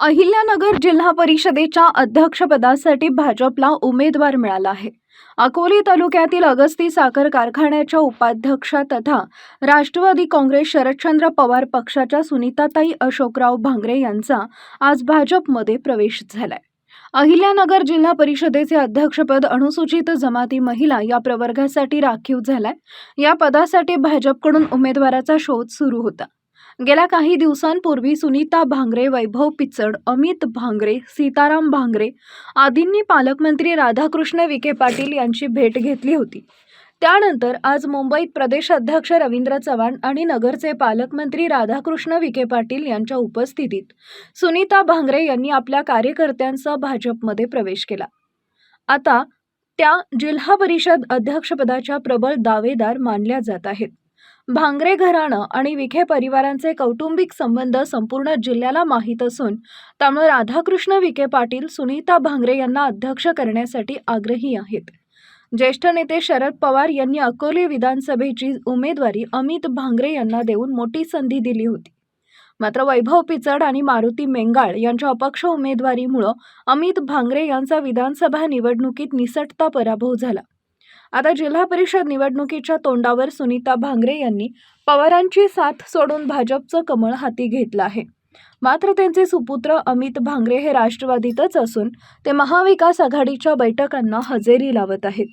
अहिल्यानगर जिल्हा परिषदेच्या अध्यक्षपदासाठी भाजपला उमेदवार मिळाला आहे. अकोली तालुक्यातील अगस्ती साखर कारखान्याच्या उपाध्यक्षा तथा राष्ट्रवादी काँग्रेस शरदचंद्र पवार पक्षाच्या सुनीताताई अशोकराव भांगरे यांचा आज भाजपमध्ये प्रवेश झालाय. अहिल्यानगर जिल्हा परिषदेचे अध्यक्षपद अनुसूचित जमाती महिला या प्रवर्गासाठी राखीव झालाय. या पदासाठी भाजपकडून उमेदवाराचा शोध सुरू होता. गेल्या काही दिवसांपूर्वी सुनीता भांगरे वैभव पिचड अमित भांगरे सीताराम भांगरे आदींनी पालकमंत्री राधाकृष्ण विखे पाटील यांची भेट घेतली होती. त्यानंतर आज मुंबईत प्रदेश अध्यक्ष रवींद्र चव्हाण आणि नगरचे पालकमंत्री राधाकृष्ण विखे पाटील यांच्या उपस्थितीत सुनीता भांगरे यांनी आपल्या कार्यकर्त्यांसह भाजपमध्ये प्रवेश केला. आता त्या जिल्हा परिषद अध्यक्षपदाच्या प्रबळ दावेदार मानल्या जात आहेत. भांगरे घराणं आणि विखे परिवारांचे कौटुंबिक संबंध संपूर्ण जिल्ह्याला माहीत असून त्यामुळे राधाकृष्ण विखे पाटील सुनीता भांगरे यांना अध्यक्ष करण्यासाठी आग्रही आहेत. ज्येष्ठ नेते शरद पवार यांनी अकोले विधानसभेची उमेदवारी अमित भांगरे यांना देऊन मोठी संधी दिली होती. मात्र वैभव पिचड आणि मारुती मेंगाळ यांच्या अपक्ष उमेदवारीमुळं अमित भांगरे यांचा विधानसभा निवडणुकीत निसटता पराभव झाला. आता जिल्हा परिषद निवडणुकीच्या तोंडावर सुनीता भांगरे यांनी पवारांची साथ सोडून भाजपचं कमळ हाती घेतलं आहे. मात्र त्यांचे सुपुत्र अमित भांगरे हे राष्ट्रवादीतच असून ते महाविकास आघाडीच्या बैठकांना हजेरी लावत आहेत.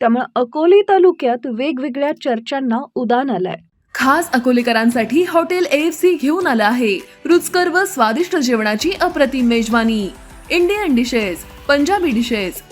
त्यामुळे अकोली तालुक्यात वेगवेगळ्या चर्चांना उदान आलंय. खास अकोलेकरांसाठी हॉटेल एफ सी घेऊन आलं आहे. रुचकर व स्वादिष्ट जेवणाची अप्रतिम मेजवानी. Indian dishes Punjabi dishes